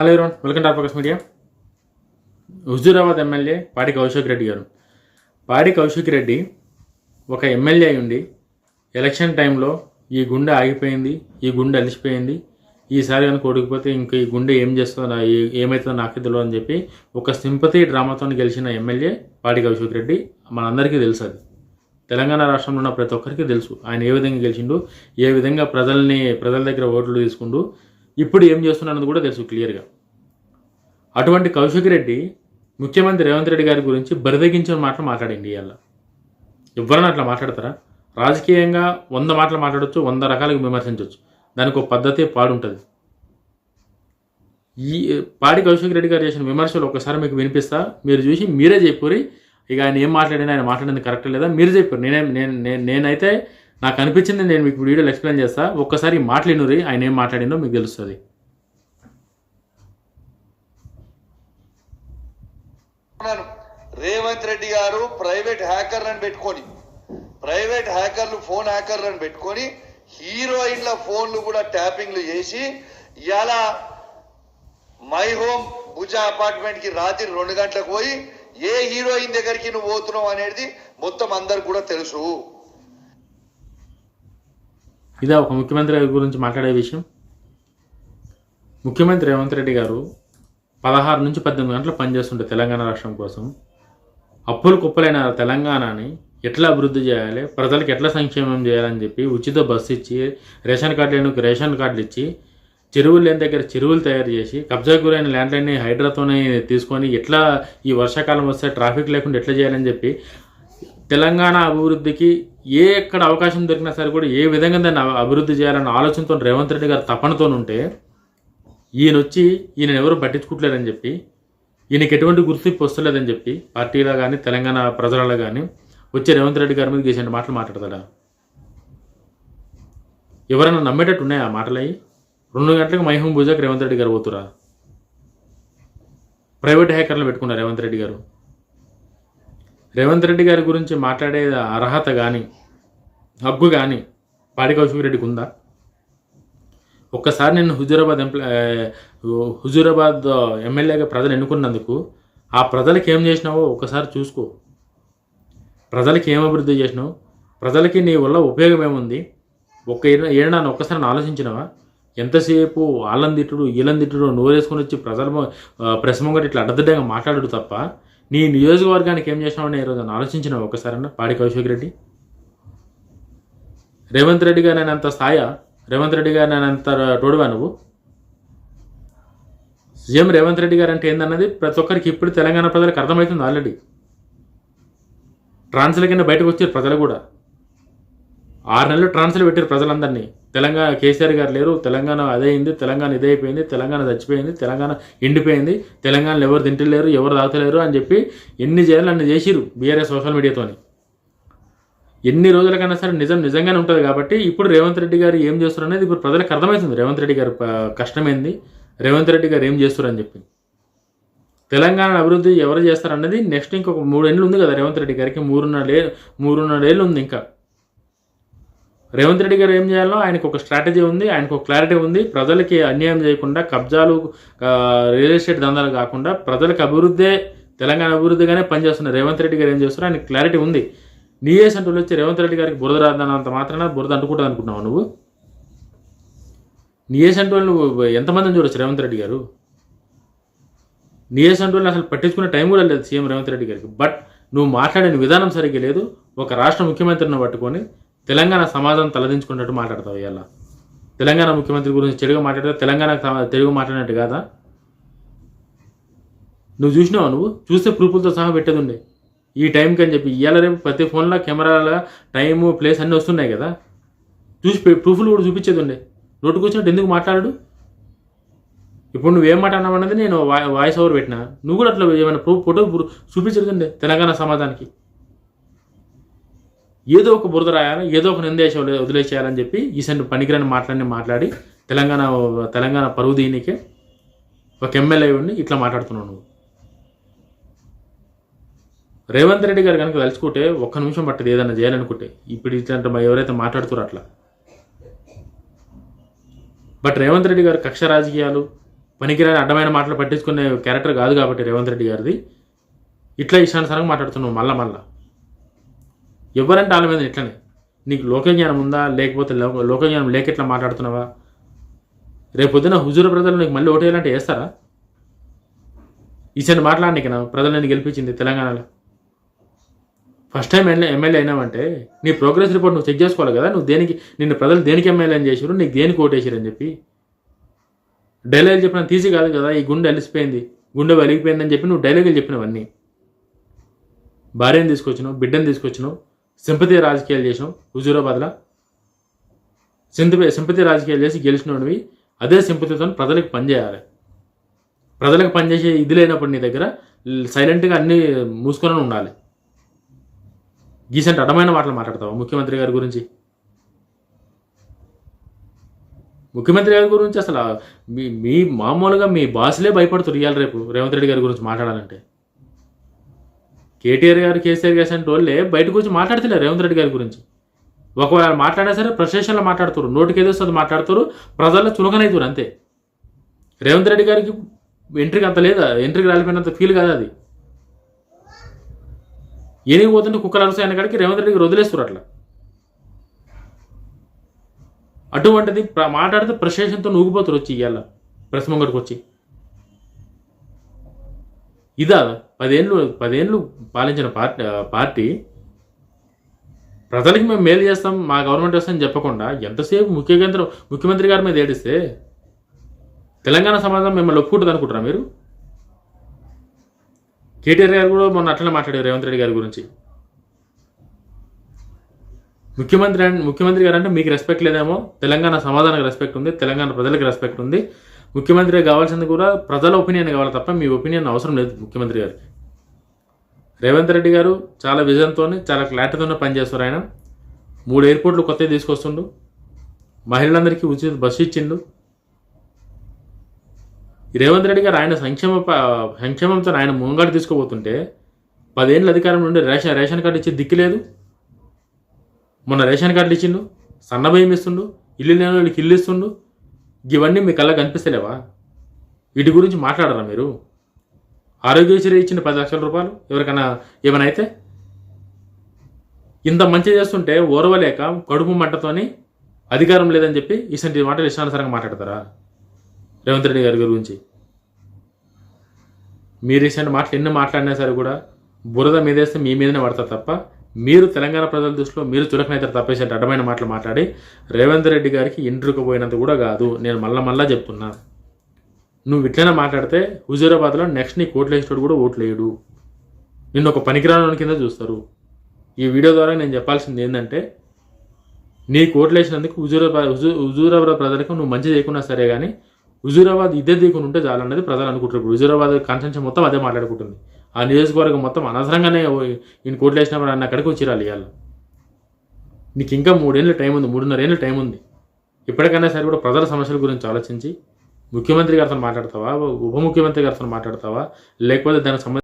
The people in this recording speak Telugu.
Hello everyone welcome to focus media Huzurabad MLA Padi Kaushik Reddy గారు. పాడి కౌశిక్ రెడ్డి ఒక ఎమ్మెల్యే అయి ఉండి ఎలక్షన్ టైంలో ఈ గుండె ఆగిపోయింది ఈ గుండె అలిసిపోయింది. ఈసారి కనుక ఓడిపోతే ఇంక ఈ గుండె ఏం చేస్తుందో ఏమవుతుందో నాకే తెలియదు అని చెప్పి ఒక సింపతి డ్రామాతో గెలిచిన ఎమ్మెల్యే పాడి కౌశిక్ రెడ్డి మనందరికీ తెలుసు అది. తెలంగాణ రాష్ట్రంలో ఉన్న ప్రతి ఒక్కరికి తెలుసు ఆయన ఏ విధంగా గెలిచిండు ఏ విధంగా ప్రజల్ని ప్రజల దగ్గర ఓట్లు తీసుకుంటూ ఇప్పుడు ఏం చేస్తున్నది కూడా తెలుసు క్లియర్గా. అటువంటి కౌశిక్ రెడ్డి ముఖ్యమంత్రి రేవంత్ రెడ్డి గారి గురించి బరిదగించిన మాటలు మాట్లాడండి ఇవాళ. ఎవరైనా అట్లా మాట్లాడతారా? రాజకీయంగా వంద మాటలు మాట్లాడొచ్చు వంద రకాలుగా విమర్శించవచ్చు దానికి ఒక పద్ధతి పాడుంటుంది. ఈ పాడి కౌశిక్ రెడ్డి గారు చేసిన విమర్శలు ఒకసారి మీకు వినిపిస్తా. మీరు చూసి మీరే చెప్పురి. ఇక ఆయన ఏం మాట్లాడినా ఆయన మాట్లాడింది కరెక్ట్ లేదా? మీరు చెప్పారు నేనే నేను నేను- నేనైతే నాకు అనిపించింది నేను మీకు వీడియోలో ఎక్స్ప్లెయిన్ చేస్తా. ఒక్కసారి మాట్లాడినరి ఆయన ఏం మాట్లాడిందో మీకు తెలుస్తుంది. రేవంత్ రెడ్డి గారు ప్రైవేట్ హ్యాకర్లను పెట్టుకొని ప్రైవేట్ హ్యాకర్లు ఫోన్ హ్యాకర్లను పెట్టుకొని హీరోయిన్ల ఫోన్లు కూడా ట్యాపింగ్లు చేసి ఇవాళ మై హోమ్ భుజ అపార్ట్మెంట్కి రాత్రి రెండు గంటలకు పోయి ఏ హీరోయిన్ దగ్గరికి నువ్వు పోతున్నావు అనేది మొత్తం అందరికి కూడా తెలుసు. ఇదే ఒక ముఖ్యమంత్రి గురించి మాట్లాడే విషయం. ముఖ్యమంత్రి రేవంత్ రెడ్డి గారు పదహారు నుంచి పద్దెనిమిది గంటలు పనిచేస్తుంటే తెలంగాణ రాష్ట్రం కోసం అప్పులు కుప్పలైన తెలంగాణని ఎట్లా అభివృద్ధి చేయాలి ప్రజలకు ఎట్లా సంక్షేమం చేయాలని చెప్పి ఉచిత బస్సు ఇచ్చి రేషన్ కార్డు లేనికి రేషన్ కార్డులు ఇచ్చి చెరువులు లేని దగ్గర చెరువులు తయారు చేసి కబ్జా గురైన ల్యాండ్లన్నీ హైడ్రాతోనే తీసుకొని ఎట్లా ఈ వర్షాకాలం వస్తే ట్రాఫిక్ లేకుండా ఎట్లా చేయాలని చెప్పి తెలంగాణ అభివృద్ధికి ఏ ఎక్కడ అవకాశం దొరికినా సరే కూడా ఏ విధంగా దాన్ని అభివృద్ధి చేయాలన్న ఆలోచనతో రేవంత్ రెడ్డి గారు తపనతో ఉంటే ఈయన వచ్చి ఈయన ఎవరు పట్టించుకోవట్లేదని చెప్పి ఈయనకి ఎటువంటి గుర్తింపు వస్తలేదని చెప్పి పార్టీలో కానీ తెలంగాణ ప్రజలలో కానీ వచ్చి రేవంత్ రెడ్డి గారి మీద చేసిన మాటలు మాట్లాడతాడా? ఎవరైనా నమ్మేటట్టు ఉన్నాయా ఆ మాటలు? అవి రెండు గంటలకు మైహూం భుజాకి రేవంత్ రెడ్డి గారు పోతురా? ప్రైవేట్ హ్యాకర్లు పెట్టుకున్నారు రేవంత్ రెడ్డి గారు. రేవంత్ రెడ్డి గారి గురించి మాట్లాడే అర్హత కానీ హక్కు కానీ పాడి కౌశిక్ ఉందా? ఒక్కసారి నేను హుజూరాబాద్ ఎంప్లా హుజూరాబాద్ ఎమ్మెల్యేగా ప్రజలు ఎన్నుకున్నందుకు ఆ ప్రజలకి ఏం చేసినావో ఒకసారి చూసుకో. ప్రజలకి ఏం అభివృద్ధి చేసినావు? ప్రజలకి నీ వల్ల ఉపయోగం ఏముంది? ఒక్క ఏడాను ఒక్కసారి ఆలోచించినవా? ఎంతసేపు వాళ్ళని తిట్టుడు వీళ్ళని తిట్టుడు నోరేసుకొని వచ్చి ప్రజల మొ- ఆ, ప్రెస్ ముంగట ఇట్లా అడ్డదిడ్డంగా మాట్లాడడు తప్ప నీ నియోజకవర్గానికి ఏం చేసినావని ఈ రోజు ఆలోచించిన ఒకసారన్నా పాడి కౌశిక్ రెడ్డి. రేవంత్ రెడ్డి గారు నేను అంత స్థాయా? రేవంత్ రెడ్డి గారు నేను అంత తోడువా నువ్వు? సీఎం రేవంత్ రెడ్డి గారు అంటే ఏందన్నది? ప్రతి ఒక్కరికి ఇప్పుడు తెలంగాణ ప్రజలకు అర్థమవుతుంది ఆల్రెడీ. ట్రాన్స్ల కింద బయటకు వచ్చారు ప్రజలు కూడా. ఆరు నెలలు ట్రాన్స్లు పెట్టారు ప్రజలందరినీ. తెలంగాణ కేసీఆర్ గారు లేరు తెలంగాణ అదే అయింది తెలంగాణ ఇదైపోయింది అయిపోయింది తెలంగాణ చచ్చిపోయింది తెలంగాణ ఎండిపోయింది తెలంగాణలో ఎవరు తింటలేరు ఎవరు తాగుతలేరు అని చెప్పి ఎన్ని చేయాలి అన్ని చేసిరు బీఆర్ఎస్ సోషల్ మీడియాతోని. ఎన్ని రోజులకైనా సరే నిజం నిజంగానే ఉంటుంది కాబట్టి ఇప్పుడు రేవంత్ రెడ్డి గారు ఏం చేస్తారు అనేది ఇప్పుడు ప్రజలకు అర్థమవుతుంది. రేవంత్ రెడ్డి గారు కష్టమైంది రేవంత్ రెడ్డి గారు ఏం చేస్తారు అని చెప్పి. తెలంగాణ అభివృద్ధి ఎవరు చేస్తారన్నది నెక్స్ట్ ఇంకొక మూడేళ్ళు ఉంది కదా రేవంత్ రెడ్డి గారికి మూడున్నర ఏ మూడున్నర ఏళ్ళు ఉంది ఇంకా. రేవంత్ రెడ్డి గారు ఏం చేయాలో ఆయనకు ఒక స్ట్రాటజీ ఉంది ఆయనకు ఒక క్లారిటీ ఉంది. ప్రజలకి అన్యాయం చేయకుండా కబ్జాలు రియల్ ఎస్టేట్ దందాలు కాకుండా ప్రజలకు అభివృద్ధే తెలంగాణ అభివృద్ధిగానే పనిచేస్తున్నారు రేవంత్ రెడ్డి గారు ఏం చేస్తారో ఆయనకు క్లారిటీ ఉంది. నీయే సెంటర్లు వచ్చి రేవంత్ రెడ్డి గారికి బురద రాదన్నంత మాత్రాన బురద అంటుకుంటుంది అనుకుంటున్నావు నువ్వు? నీయే సెంటర్ నువ్వు ఎంతమందిని చూడొచ్చు రేవంత్ రెడ్డి గారు? నీయే సెంటర్ అసలు పట్టించుకునే టైం కూడా లేదు సీఎం రేవంత్ రెడ్డి గారికి. బట్ నువ్వు మాట్లాడిన విధానం సరిగ్గా లేదు. ఒక రాష్ట్ర ముఖ్యమంత్రిని పట్టుకొని తెలంగాణ సమాజం తలదించుకున్నట్టు మాట్లాడతావు ఇవాళ తెలంగాణ ముఖ్యమంత్రి గురించి చెడుగా మాట్లాడితే తెలంగాణ తెలుగు మాట్లాడినట్టు కాదా? నువ్వు చూసినావా నువ్వు? చూస్తే ప్రూఫ్లతో సహా పెట్టేది ఉండే ఈ టైంకి అని చెప్పి ఇవాళ రేపు ప్రతి ఫోన్లో కెమెరాల టైము ప్లేస్ అన్నీ వస్తున్నాయి కదా. చూసి ప్రూఫ్లు కూడా చూపించేది ఉండే నోటుకు వచ్చినట్టు ఎందుకు మాట్లాడు? ఇప్పుడు నువ్వేం మాట అన్నావు అన్నది నేను వాయిస్ ఓవర్ పెట్టినా. నువ్వు కూడా అట్లా ఏమైనా ప్రూఫ్ ఫోటో చూపించదు ఉండే తెలంగాణ సమాజానికి. ఏదో ఒక బురద రాయాలి ఏదో ఒక నిందేశ వదిలేసేయాలని చెప్పి ఈసెంట్ పనికిరాని మాట్లాడి మాట్లాడి తెలంగాణ తెలంగాణ పరువు దీనికి ఒక ఎమ్మెల్యే ఉండి ఇట్లా మాట్లాడుతున్నావు నువ్వు. రేవంత్ రెడ్డి గారు కనుక తలుచుకుంటే ఒక్క నిమిషం పట్టదు ఏదైనా చేయాలనుకుంటే. ఇప్పుడు ఇట్లాంటి ఎవరైతే మాట్లాడుతారో అట్లా. బట్ రేవంత్ రెడ్డి గారు కక్ష రాజకీయాలు పనికిరాని అడ్డమైన మాటలు పట్టించుకునే క్యారెక్టర్ కాదు కాబట్టి రేవంత్ రెడ్డి గారిది. ఇట్లా ఇష్టానుసారంగా మాట్లాడుతున్నావు మళ్ళా మళ్ళా. ఎవరంటే వాళ్ళ మీద ఇట్లనే నీకు లోకజ్ఞానం ఉందా? లేకపోతే లోకజ్ఞానం లేక ఇట్లా మాట్లాడుతున్నావా? రేపు పొద్దున హుజూర్ ప్రజలు నీకు మళ్ళీ ఓటు వేయాలంటే వేస్తారా? ఈసారి మాట్లాడనీకి నా ప్రజలు నేను గెలిపించింది తెలంగాణలో. ఫస్ట్ టైం ఎమ్మెల్యే ఎమ్మెల్యే అయినావంటే నీ ప్రోగ్రెస్ రిపోర్ట్ నువ్వు చెక్ చేసుకోవాలి కదా? నువ్వు దేనికి నిన్ను ప్రజలు దేనికి ఎమ్మెల్యే అని చేసారు నీకు దేనికి ఓటేసారు అని చెప్పి. డైలాగులు చెప్పిన తీసి కాదు కదా ఈ గుండె అలిసిపోయింది గుండె వెలిగిపోయిందని చెప్పి నువ్వు డైలాగులు చెప్పినవన్నీ. భార్యను తీసుకొచ్చినావు బిడ్డను తీసుకొచ్చినావు సింపతి రాజకీయాలు చేసాం హుజూరాబాద్లో. సింపతి సింపతి రాజకీయాలు చేసి గెలిచినవి అదే సింపతితో ప్రజలకు పనిచేయాలి ప్రజలకు పనిచేసే ఇది లేనప్పుడు నీ దగ్గర సైలెంట్గా అన్నీ మూసుకొని ఉండాలి. గీసెంట్ అడమైన మాటలు మాట్లాడతావా ముఖ్యమంత్రి గారి గురించి? ముఖ్యమంత్రి గారి గురించి అసలు మీ మీ మామూలుగా మీ బాసులే భయపడుతున్నారు ఇవాళ రేపు రేవంత్ రెడ్డి గారి గురించి మాట్లాడాలంటే. కేటీఆర్ గారు కేసీఆర్ గారు అంటే వాళ్ళే బయటకు వచ్చి మాట్లాడుతున్నారు రేవంత్ రెడ్డి గారి గురించి. ఒకవేళ మాట్లాడినా సరే ప్రొఫెషన్లో మాట్లాడుతారు నోటికి ఏదో వస్తుంది మాట్లాడుతారు ప్రజల్లో చులకనవుతారు అంతే. రేవంత్ రెడ్డి గారికి ఎంట్రీకి అంత లేదా? ఎంట్రీకి రాలిపోయినంత ఫీల్ కాదు అది. ఏనికి పోతుంటే కుక్కలు అరుసాయన కాడికి రేవంత్ రెడ్డి గారు వదిలేస్తారు అట్లా. అటువంటిది మాట్లాడితే ప్రశేషంతో నూగిపోతారు వచ్చి ఇవాళ ప్రెస్ ముంగడికి వచ్చి. ఇదా పదేళ్ళు పదేళ్ళు పాలించిన పార్టీ పార్టీ ప్రజలకి మేము మేలు చేస్తాం మా గవర్నమెంట్ వస్తుందని చెప్పకుండా ఎంతసేపు ముఖ్యమంత్రి ముఖ్యమంత్రి గారి మీద ఏడిస్తే తెలంగాణ సమాజం మిమ్మల్ని ఒప్పుకుంటుంది అనుకుంటారా మీరు? కేటీఆర్ గారు కూడా మొన్న అట్లనే మాట్లాడారు రేవంత్ రెడ్డి గారి గురించి. ముఖ్యమంత్రి ముఖ్యమంత్రి గారు అంటే మీకు రెస్పెక్ట్ లేదేమో తెలంగాణ సమాధానానికి రెస్పెక్ట్ ఉంది తెలంగాణ ప్రజలకు రెస్పెక్ట్ ఉంది. ముఖ్యమంత్రి కావాల్సింది కూడా ప్రజల ఒపీనియన్ కావాలి తప్ప మీ ఒపీనియన్ అవసరం లేదు ముఖ్యమంత్రి గారికి రేవంత్ రెడ్డి గారు చాలా విజన్తో చాలా క్లారిటీతోనే పనిచేస్తారు ఆయన. మూడు ఎయిర్పోర్ట్లు కొత్తవి తీసుకొస్తుండు. మహిళలందరికీ ఉచిత బస్సు ఇచ్చిండు. రేవంత్ రెడ్డి గారు ఆయన సంక్షేమ సంక్షేమంతో ఆయన ముంగాడు తీసుకోబోతుంటే పదేళ్ళ అధికారం నుండి రేషన్ రేషన్ కార్డు ఇచ్చి దిక్కు లేదు. మొన్న రేషన్ కార్డులు ఇచ్చిండు. సన్నభయం ఇస్తుండు ఇల్లు లేని వాళ్ళకి ఇల్లు ఇస్తుండు. ఇవన్నీ మీ కళ్ళకి కనిపిస్తలేవా? వీటి గురించి మాట్లాడరా మీరు? ఆరోగ్యశ్రీ ఇచ్చిన పది లక్షల రూపాయలు ఎవరికైనా ఏమైనా అయితే? ఇంత మంచి చేస్తుంటే ఓర్వలేక కడుపు మంటతోని అధికారం లేదని చెప్పి ఇసంటి మాటలు ఇష్టానుసారంగా మాట్లాడతారా? రేవంత్ రెడ్డి గారి గురించి. మీరు ఇసంటి మాటలు ఎన్ని మాట్లాడినా సరే కూడా బురద మీదేస్తే మీ మీదనే పడతారు తప్ప మీరు తెలంగాణ ప్రజల దృష్టిలో మీరు చులకనైతారు తప్పేసి అడ్డమైన మాటలు మాట్లాడి రేవంత్ రెడ్డి గారికి ఇంట్రుకుపోయినంత కూడా కాదు. నేను మళ్ళా మళ్ళా చెప్తున్నా. నువ్వు ఇట్లనే మాట్లాడితే హుజూరాబాద్లో నెక్స్ట్ నీ కోట్లు వేసేటోడు కూడా ఓట్లు వేయడు నిన్ను ఒక పనికిరాని కింద చూస్తారు. ఈ వీడియో ద్వారా నేను చెప్పాల్సింది ఏంటంటే నీ కోట్లు వేసినందుకు హుజూరాబాద్ హుజూరాబాద్ ప్రజలకు నువ్వు మంచి చేయకున్నా సరే కానీ హుజూరాబాద్ ఇదే దిక్కుని ఉంటే చాలన్నది ప్రజలు అనుకుంటారు. ఇప్పుడు హుజూరాబాద్ కాన్సెన్షన్ మొత్తం అదే మాట్లాడుకుంటుంది. ఆ నియోజకవర్గం మొత్తం అనవసరంగానే ఈయన కోట్లు వేసినప్పుడు అన్న అక్కడికి వచ్చిరాలి ఇవాళ. నీకు ఇంకా మూడేళ్ళు టైం ఉంది మూడున్నర ఏళ్ళు టైం ఉంది. ఇప్పటికైనా సరే కూడా ప్రజల సమస్యల గురించి ఆలోచించి ముఖ్యమంత్రి గారితో మాట్లాడతావా ఉప ముఖ్యమంత్రి గారితో మాట్లాడతావా లేకపోతే దానికి సంబంధించి